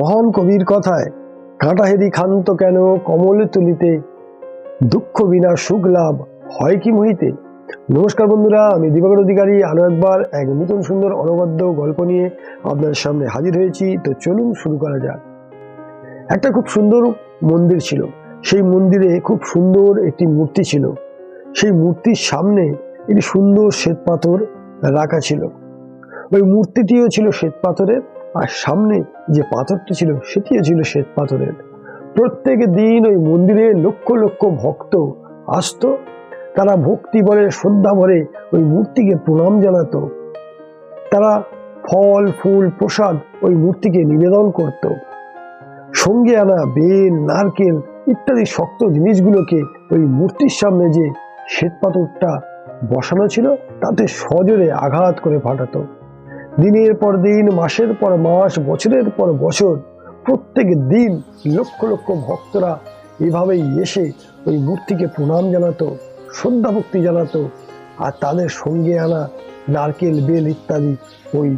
মহান কবির কথায়, কাঁটাহেরি খান্ত কেন কমল তুলিতে? দুঃখ বিনা সুখ লাভ হয় কি মহিতে? নমস্কার বন্ধুরা, আমি দিবাকর অধিকারী আরও একবার এক নতুন সুন্দর অনবদ্য গল্প নিয়ে আপনার সামনে হাজির হয়েছি। তো চলুন শুরু করা যাক। একটা খুব সুন্দর মন্দির ছিল। সেই মন্দিরে খুব সুন্দর একটি মূর্তি ছিল। সেই মূর্তির সামনে একটি সুন্দর শ্বেত পাথর রাখা ছিল। ওই মূর্তিটিও ছিল শ্বেত পাথরের আর সামনে যে পাথরটি ছিল, সেটিও ছিল শ্বেত পাথরের। প্রত্যেক দিন ওই মন্দিরে লক্ষ লক্ষ ভক্ত আসতো। তারা ভক্তি বলে, শ্রদ্ধা ভরে ওই মূর্তিকে প্রণাম জানাতো। তারা ফল, ফুল, প্রসাদ ওই মূর্তিকে নিবেদন করত। সঙ্গে আনা বেল, নারকেল ইত্যাদি শক্ত জিনিসগুলোকে ওই মূর্তির সামনে যে শ্বেত পাথরটা বসানো ছিল, তাতে সজোরে আঘাত করে ফাটাতো। দিনের পর দিন, মাসের পর মাস, বছরের পর বছর, প্রত্যেক দিন লক্ষ লক্ষ ভক্তরা এভাবেই এসে ওই মূর্তিকে প্রণাম জানাতো শ্রদ্ধা ভক্তি জানাতো, আর তাদের সঙ্গে আনা নারকেল, বেল ইত্যাদি ওই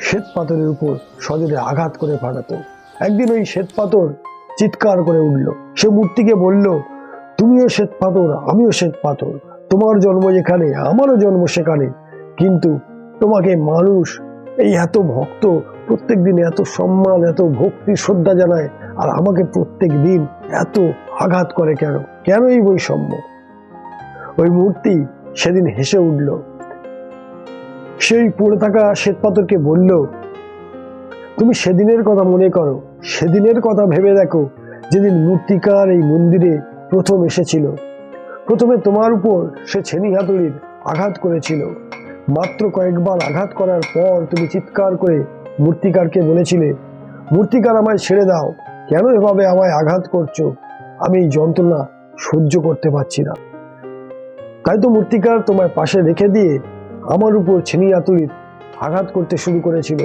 শ্বেত পাথরের উপর সজোরে আঘাত করে ফাটাতো। একদিন ওই শ্বেত পাথর চিৎকার করে উঠল। সে মূর্তিকে বলল, তুমিও শ্বেত পাথর, আমিও শ্বেত পাথর। তোমার জন্ম যেখানে আমারও জন্ম সেখানে। কিন্তু তোমাকে মানুষ, এই এত ভক্ত প্রত্যেক দিন এত সম্মান, এত ভক্তি শ্রদ্ধা জানায়, আর আমাকে প্রত্যেক দিন এত আঘাত করে কেন? কেন এই বৈষম্য? ওই মূর্তি সেদিন হেসে উঠল। সেই পড়ে থাকা শ্বেতপাথরকে বলল, তুমি সেদিনের কথা মনে করো, সেদিনের কথা ভেবে দেখো, যেদিন মূর্তিকার এই মন্দিরে প্রথম এসেছিল। প্রথমে তোমার উপর সে ছেনি হাতুড়ির আঘাত করেছিল। মাত্র কয়েকবার আঘাত করার পর তুমি চিৎকার করে মূর্তিকারকে বলেছিলে, মূর্তিকার আমায় ছেড়ে দাও। কেন এভাবে আমায় আঘাত করছ? আমি এই যন্ত্রণা সহ্য করতে পারছি না। তাই তো মূর্তিকার তোমার পাশে রেখে দিয়ে আমার উপর ছিনি আতুড়ির আঘাত করতে শুরু করেছিল।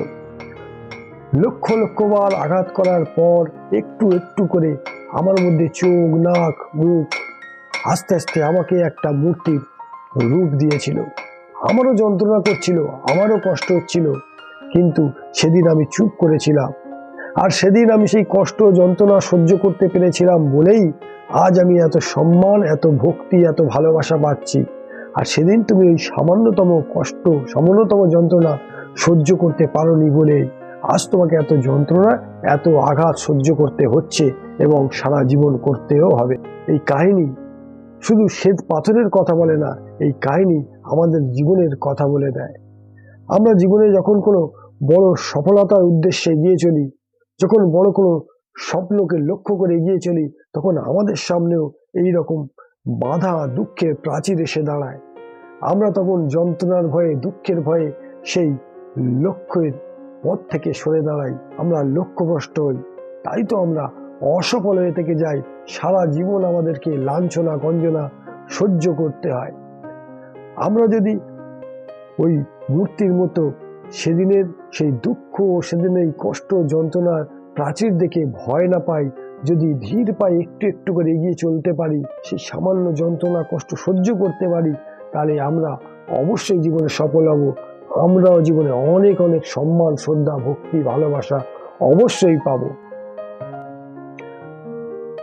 লক্ষ লক্ষবার আঘাত করার পর একটু একটু করে আমার মধ্যে চোখ, নাক, মুখ আস্তে আস্তে আমাকে একটা মূর্তির রূপ দিয়েছিল। আমারও যন্ত্রণা করছিল, আমারও কষ্ট হচ্ছিল, কিন্তু সেদিন আমি চুপ করেছিলাম। আর সেদিন আমি সেই কষ্ট যন্ত্রণা সহ্য করতে পেরেছিলাম বলেই আজ আমি এত সম্মান, এত ভক্তি, এত ভালোবাসা পাচ্ছি। আর সেদিন তুমি ওই সামান্যতম কষ্ট, সামান্যতম যন্ত্রণা সহ্য করতে পারোনি বলে আজ তোমাকে এত যন্ত্রণা, এত আঘাত সহ্য করতে হচ্ছে এবং সারা জীবন করতেও হবে। এই কাহিনী শুধু শ্বেত পাথরের কথা বলে না, এই কাহিনী আমাদের জীবনের কথা বলে দেয়। আমরা জীবনে যখন কোনো বড় সফলতার উদ্দেশ্যে এগিয়ে চলি, যখন বড় কোনো স্বপ্নকে লক্ষ্য করে এগিয়ে চলি, তখন আমাদের সামনেও এই রকম বাধা, দুঃখের প্রাচীর এসে দাঁড়ায়। আমরা তখন যন্ত্রণার ভয়ে, দুঃখের ভয়ে সেই লক্ষ্যের পথ থেকে সরে দাঁড়াই। আমরা লক্ষ্যভ্রষ্ট হই। তাই তো আমরা অসফল হয়ে থেকে যাই। সারা জীবন আমাদেরকে লাঞ্ছনা, গঞ্জনা সহ্য করতে হয়। আমরা যদি ওই মূর্তির মতো সেদিনের সেই দুঃখ সেদিনের কষ্ট যন্ত্রণার প্রাচীর দেখে ভয় না পাই, যদি ধীর পায়ে একটু একটু করে এগিয়ে চলতে পারি সেই সামান্য যন্ত্রণা, কষ্ট সহ্য করতে পারি, তাহলে আমরা অবশ্যই জীবনে সফল হব। আমরাও জীবনে অনেক অনেক সম্মান, শ্রদ্ধা, ভক্তি, ভালোবাসা অবশ্যই পাব।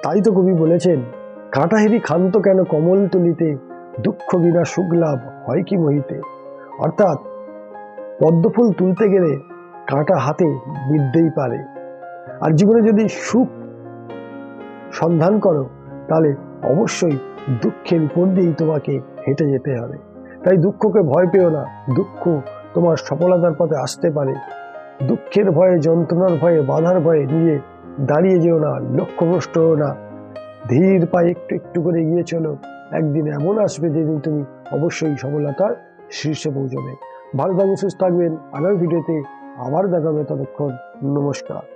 তাই তো কবি বলেছেন, কাটাহেরি খান্ত কেন কমল তুলিতে দুঃখ বিনা সুখ লাভ হয় কি মহিতে অর্থাৎ পদ্মফুল তুলতে গেলে কাঁটা হাতে বিদ্যেই পারে। আর জীবনে যদি সুখ সন্ধান করো, তাহলে অবশ্যই দুঃখের উপর দিয়েই তোমাকে হেঁটে যেতে হবে। তাই দুঃখকে ভয় পেও না। দুঃখ তোমার সফলতার পথে আসতে পারে। দুঃখের ভয়ে, যন্ত্রণার ভয়ে, বাধার ভয়ে নিয়ে দাঁড়িয়ে যেও না, লক্ষ্যভ্রষ্ট হও না। ধীর পায়ে একটু একটু করে এগিয়ে চলো। একদিন এমন আসবে যেদিন তুমি অবশ্যই সফলতার শীর্ষে পৌঁছবে। ভালো থাকবেন, সুস্থ থাকবেন। আগামী ভিডিওতে আবার দেখাবে ততক্ষণ নমস্কার।